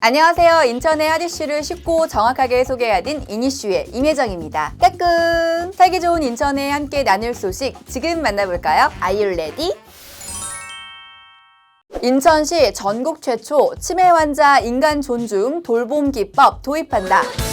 안녕하세요. 인천의 핫 이슈를 쉽고 정확하게 소개해드린 이니슈의 임혜정입니다. 까꿍! 살기 좋은 인천에 함께 나눌 소식 지금 만나볼까요? Are you ready? 인천시 전국 최초 치매 환자 인간 존중 돌봄 기법 도입한다.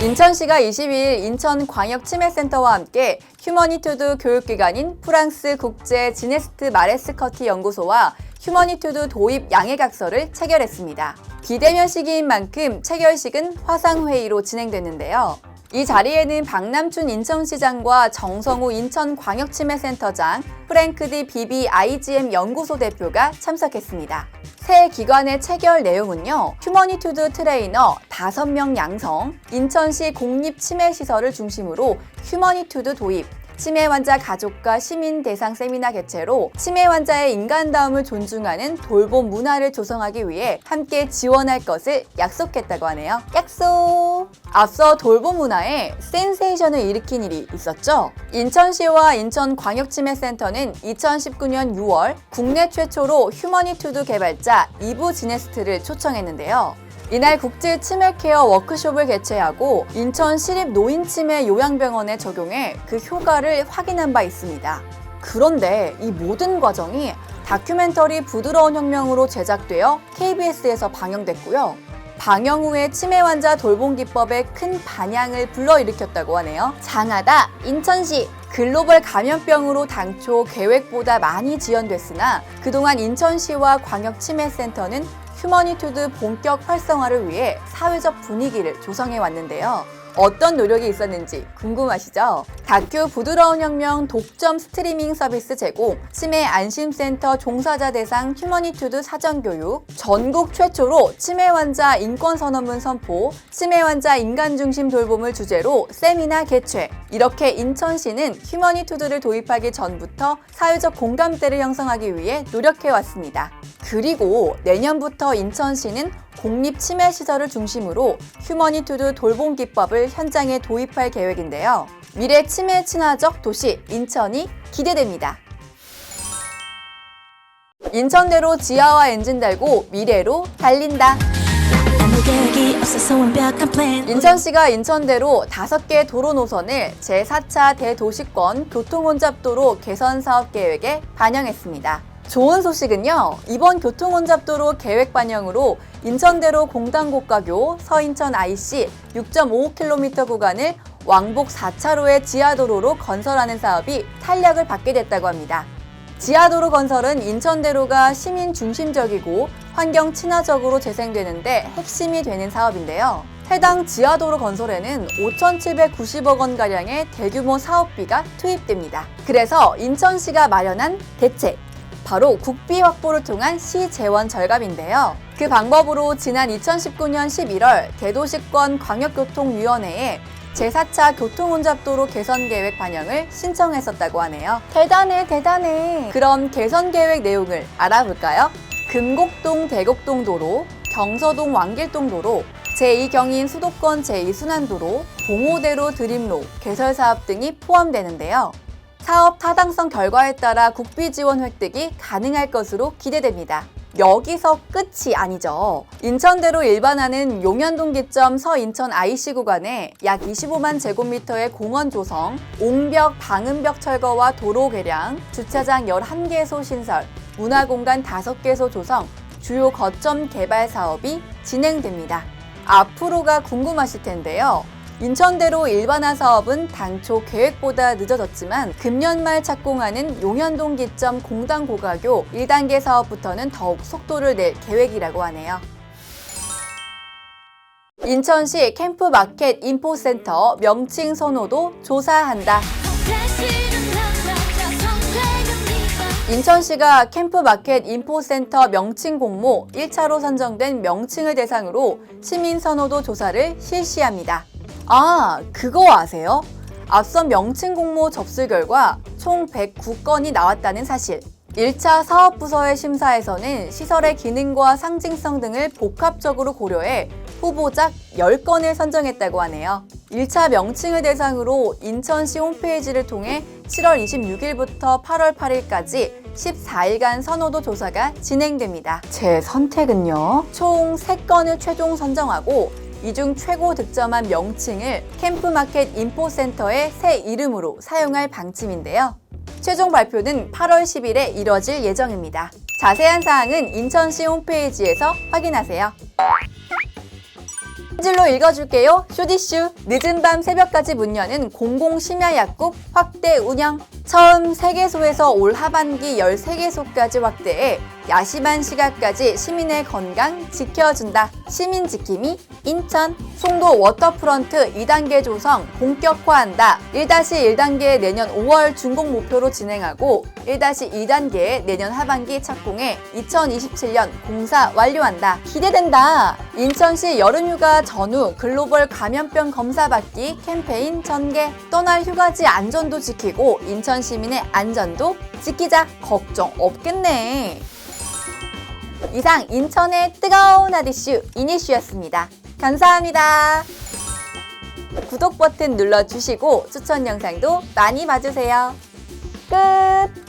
인천시가 22일 인천광역치매센터와 함께 휴머니투드 교육기관인 프랑스 국제 지네스트 마레스커티 연구소와 휴머니투드 도입 양해각서를 체결했습니다. 비대면 시기인 만큼 체결식은 화상회의로 진행됐는데요. 이 자리에는 박남춘 인천시장과 정성우 인천광역치매센터장, 프랭크디 비비 IGM 연구소 대표가 참석했습니다. 새 기관의 체결 내용은요, 휴머니투드 트레이너 5명 양성, 인천시 공립치매시설을 중심으로 휴머니투드 도입, 치매 환자 가족과 시민 대상 세미나 개최로 치매 환자의 인간다움을 존중하는 돌봄 문화를 조성하기 위해 함께 지원할 것을 약속했다고 하네요. 약속! 앞서 돌봄 문화에 센세이션을 일으킨 일이 있었죠. 인천시와 인천광역치매센터는 2019년 6월 국내 최초로 휴머니투드 개발자 이브 지네스트를 초청했는데요. 이날 국제 치매 케어 워크숍을 개최하고 인천 시립 노인치매 요양병원에 적용해 그 효과를 확인한 바 있습니다. 그런데 이 모든 과정이 다큐멘터리 부드러운 혁명으로 제작되어 KBS에서 방영됐고요. 방영 후에 치매 환자 돌봄 기법에 큰 반향을 불러일으켰다고 하네요. 장하다 인천시 글로벌 감염병으로 당초 계획보다 많이 지연됐으나 그동안 인천시와 광역치매센터는 휴머니투드 본격 활성화를 위해 사회적 분위기를 조성해 왔는데요. 어떤 노력이 있었는지 궁금하시죠? 다큐 부드러운 혁명 독점 스트리밍 서비스 제공, 치매 안심센터 종사자 대상 휴머니투드 사전 교육, 전국 최초로 치매 환자 인권 선언문 선포, 치매 환자 인간 중심 돌봄을 주제로 세미나 개최. 이렇게 인천시는 휴머니투드를 도입하기 전부터 사회적 공감대를 형성하기 위해 노력해 왔습니다. 그리고 내년부터 인천시는 공립 치매 시설을 중심으로 휴머니투드 돌봄 기법을 현장에 도입할 계획인데요. 미래 치매 친화적 도시 인천이 기대됩니다. 인천대로 지하와 엔진 달고 미래로 달린다. 인천시가 인천대로 5개 도로 노선을 제4차 대도시권 교통혼잡도로 개선 사업 계획에 반영했습니다. 좋은 소식은요, 이번 교통혼잡도로 계획 반영으로 인천대로 공단고가교 서인천 IC 6.5km 구간을 왕복 4차로의 지하도로로 건설하는 사업이 탄력을 받게 됐다고 합니다. 지하도로 건설은 인천대로가 시민 중심적이고 환경 친화적으로 재생되는데 핵심이 되는 사업인데요. 해당 지하도로 건설에는 5,790억 원가량의 대규모 사업비가 투입됩니다. 그래서 인천시가 마련한 대책, 바로 국비 확보를 통한 시 재원 절감인데요. 그 방법으로 지난 2019년 11월 대도시권 광역교통위원회에 제4차 교통혼잡도로 개선 계획 반영을 신청했었다고 하네요. 대단해, 대단해. 그럼 개선 계획 내용을 알아볼까요? 금곡동 대곡동 도로, 경서동 왕길동 도로, 제2경인 수도권 제2순환도로, 봉호대로 드림로, 개설 사업 등이 포함되는데요. 사업 타당성 결과에 따라 국비 지원 획득이 가능할 것으로 기대됩니다. 여기서 끝이 아니죠. 인천대로 일반화는 용현동 기점 서인천 IC 구간에 약 25만 제곱미터의 공원 조성, 옹벽, 방음벽 철거와 도로 개량, 주차장 11개소 신설, 문화공간 5개소 조성, 주요 거점 개발 사업이 진행됩니다. 앞으로가 궁금하실 텐데요. 인천대로 일반화 사업은 당초 계획보다 늦어졌지만 금년 말 착공하는 용현동 기점 공단 고가교 1단계 사업부터는 더욱 속도를 낼 계획이라고 하네요. 인천시 캠프마켓 인포센터 명칭 선호도 조사한다. 인천시가 캠프마켓 인포센터 명칭 공모 1차로 선정된 명칭을 대상으로 시민 선호도 조사를 실시합니다. 아, 그거 아세요? 앞선 명칭 공모 접수 결과 총 109건이 나왔다는 사실. 1차 사업부서의 심사에서는 시설의 기능과 상징성 등을 복합적으로 고려해 후보작 10건을 선정했다고 하네요. 1차 명칭을 대상으로 인천시 홈페이지를 통해 7월 26일부터 8월 8일까지 14일간 선호도 조사가 진행됩니다. 제 선택은요. 총 3건을 최종 선정하고 이중 최고 득점한 명칭을 캠프마켓 인포센터의 새 이름으로 사용할 방침인데요. 최종 발표는 8월 10일에 이뤄질 예정입니다. 자세한 사항은 인천시 홈페이지에서 확인하세요. 한 줄로 읽어줄게요. 쇼디슈. 늦은 밤 새벽까지 문 여는 공공심야약국 확대 운영. 처음 3개소에서 올 하반기 13개소까지 확대해 야심한 시각까지 시민의 건강 지켜준다. 시민 지킴이 인천. 송도 워터프런트 2단계 조성 본격화한다. 1-1단계 내년 5월 준공 목표로 진행하고 1-2단계 내년 하반기 착공해 2027년 공사 완료한다. 기대된다. 인천시 여름휴가 전후 글로벌 감염병 검사 받기 캠페인 전개. 떠날 휴가지 안전도 지키고 인천 시민의 안전도 지키자. 걱정 없겠네. 이상 인천의 뜨거운 아디슈 이니슈였습니다. 감사합니다. 구독 버튼 눌러주시고 추천 영상도 많이 봐주세요. 끝!